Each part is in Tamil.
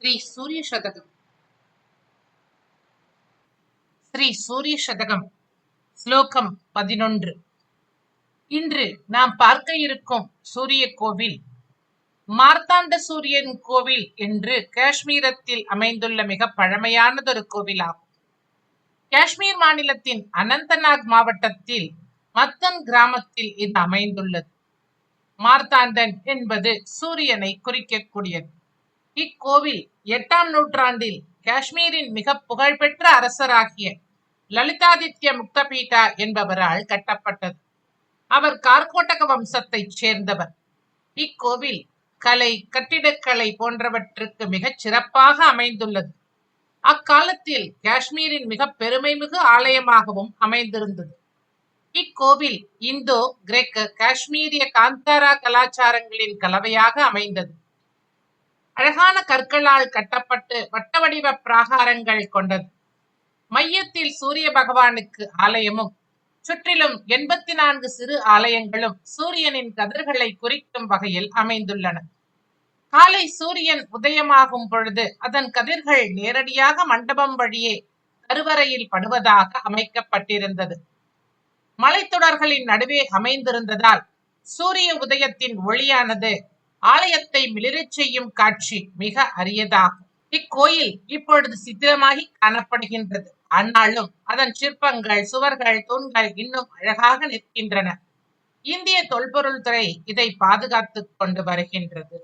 ஸ்ரீ சூரிய சதகம். ஸ்ரீ சூரிய சதகம். ஸ்லோகம் பதினொன்று. இன்று நாம் பார்க்க இருக்கும் சூரிய கோவில் மார்த்தாண்ட சூரியன் கோவில் என்று காஷ்மீரத்தில் அமைந்துள்ள மிக பழமையானதொரு கோவிலாகும். காஷ்மீர் மாநிலத்தின் அனந்தநாக் மாவட்டத்தில் மத்தன் கிராமத்தில் இது அமைந்துள்ளது. மார்த்தாண்டன் என்பது சூரியனை குறிக்கக்கூடியது. இக்கோவில் எட்டாம் நூற்றாண்டில் காஷ்மீரின் மிக புகழ்பெற்ற அரசராகிய லலிதாதித்ய முக்தபீட்டா என்பவரால் கட்டப்பட்டது. அவர் கார்கோட்டக வம்சத்தைச் சேர்ந்தவர். இக்கோவில் கலை கட்டிடக்கலை போன்றவற்றுக்கு மிகச் சிறப்பாக அமைந்துள்ளது. அக்காலத்தில் காஷ்மீரின் மிக பெருமைமிகு ஆலயமாகவும் அமைந்திருந்தது. இக்கோவில் இந்தோ கிரேக்க காஷ்மீரிய காந்தாரா கலாச்சாரங்களின் கலவையாக அமைந்தது. அழகான கற்களால் கட்டப்பட்டு வட்ட வடிவ பிராகாரங்கள் கொண்டது. மையத்தில் சூரிய பகவானுக்கு ஆலயமும் சுற்றிலும் எண்பத்தி நான்கு சிறு ஆலயங்களும் சூரியனின் கதிர்களை குறிக்கும் வகையில் அமைந்துள்ளன. காலை சூரியன் உதயமாகும் பொழுது அதன் கதிர்கள் நேரடியாக மண்டபம் வழியே கருவறையில் படுவதாக அமைக்கப்பட்டிருந்தது. மலைத்தொடர்களின் நடுவே அமைந்திருந்ததால் சூரிய உதயத்தின் ஒளியானது ஆலயத்தை மிளிரச் செய்யும் காட்சி மிக அரியதாகும் இக்கோயில் இப்பொழுது சித்திரமாகி காணப்படுகின்றது ஆனாலும் அதன் சிற்பங்கள் சுவர்கள் தூண்கள் இன்னும் அழகாக நிற்கின்றன இந்திய தொல்பொருள் துறை இதை பாதுகாத்துக் கொண்டு வருகின்றது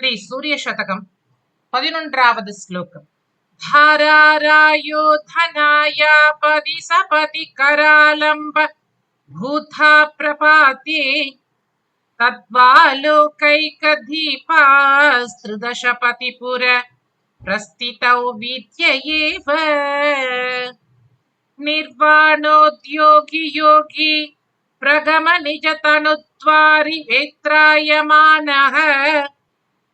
ஸ்ரீ சூரிய சதகம் பதினொன்றாவது ஸ்லோகம் धारारायो धनायापदि सपदि करालम्ब भूथा प्रपाते तद्वालोकैकदीपास्त्रदशपतिपुर प्रस्थितौ विद्यैव निर्वाणोद्योगी योगी प्रगमनिजतनुद्वारि वेत्रायमानः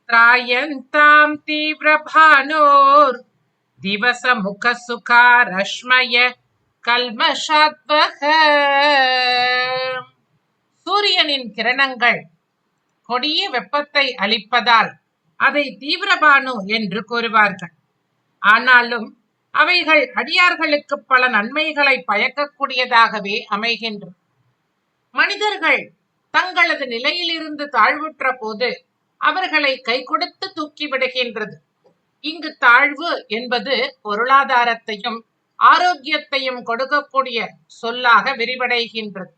त्रायन्तां तीव्रभानोर्दिवसमुखसुखा रश्मय कल्मषत्वः சூரியனின் கிரணங்கள் கொடிய வெப்பத்தை அளிப்பதால் அதை தீவிரபானு என்று கூறுவார்கள். ஆனாலும் அவைகள் அடியார்களுக்கு பல நன்மைகளை பயக்கக்கூடியதாகவே அமைகின்றன மனிதர்கள் தங்களது நிலையிலிருந்து தாழ்வுற்ற போது அவர்களை கை கொடுத்து தூக்கி விடுகின்றது. இங்கு தாழ்வு என்பது பொருளாதாரத்தையும் ஆரோக்கியத்தையும் கொடுக்கக்கூடிய சொல்லாக விரிவடைகின்றது.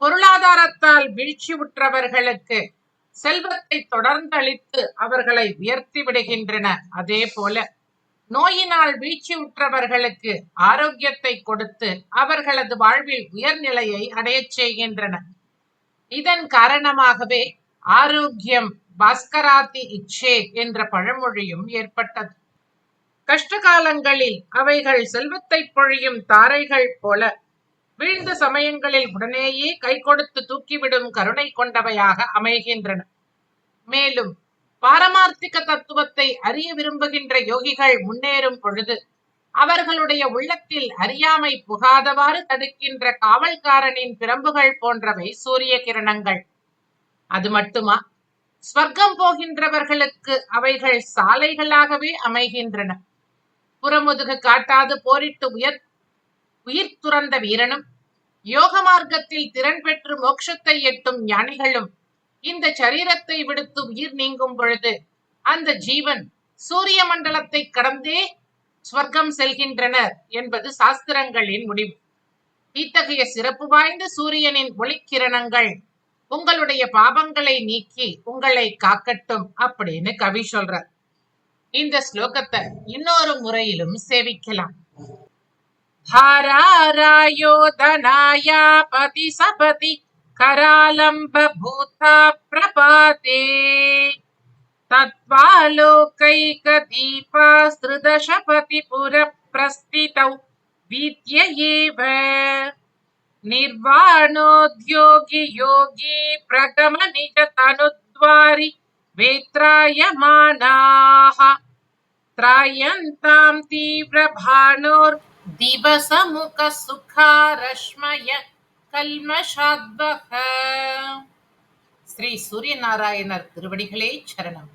பொருளாதாரத்தால் வீழ்ச்சி உற்றவர்களுக்கு செல்வத்தை தொடர்ந்து அளித்து அவர்களை உயர்த்தி விடுகின்றன. அதே போல நோயினால் வீழ்ச்சி உற்றவர்களுக்கு ஆரோக்கியத்தை கொடுத்து அவர்களது வாழ்வில் உயர்நிலையை அடையச் செய்கின்றன. இதன் காரணமாகவே ஆரோக்கியம் பாஸ்கராதி இச்சே என்ற பழமொழியும் ஏற்பட்டது. கஷ்ட காலங்களில் அவைகள் செல்வத்தை பொழியும் தாரைகள் போல வீழ்ந்த சமயங்களில் உடனேயே கை கொடுத்து தூக்கிவிடும் கருணை கொண்டவையாக அமைகின்றன. மேலும் பாரமார்த்திக தத்துவத்தை அறிய விரும்புகின்ற யோகிகள் முன்னேறும் பொழுது அவர்களுடைய உள்ளத்தில் அறியாமை புகாதவாறு தடுக்கின்ற காவல்காரனின் பிரம்புகள் போன்றவை சூரிய கிரணங்கள். அது மட்டுமா? ஸ்வர்க்கம் போகின்றவர்களுக்கு அவைகள் சாலைகளாகவே அமைகின்றன. புறமுதுகு காட்டாது போரிட்டு உயர் உயிர் துறந்த வீரனும் யோக மார்க்கத்தில் திறன் பெற்று மோட்சத்தை எட்டும் ஞானிகளும் இந்த சரீரத்தை விடுத்து உயிர் நீங்கும் பொழுது அந்த ஜீவன் சூரிய மண்டலத்தை கடந்தே ஸ்வர்க்கம் செல்கின்றனர் என்பது சாஸ்திரங்களின் முடிவு. இத்தகைய சிறப்பு வாய்ந்த சூரியனின் ஒளிக்கிரணங்கள் உங்களுடைய பாபங்களை நீக்கி உங்களை காக்கட்டும் அப்படின்னு கவி சொல்றார். இந்த ஸ்லோகத்தை இன்னொரு முறையிலும் சேவிக்கலாம். हारायो धनायापति सपति करालम्बभूता प्रपाते तत्पालोकैकदीपासृदशपतिपुरप्रस्थितौ विद्यैव निर्वाणोद्योगि योगी प्रगमनिजतनुद्वारि वेत्रायमानाः। त्रायन्ताम् तीव्रभाणोर् त्रायन्तां तीव्रभानोर्दिवसमुखसुखारश्मय கல்மஷாத்வக ஸ்ரீ சூரியநாராயணர் திருவடிகளே சரணம்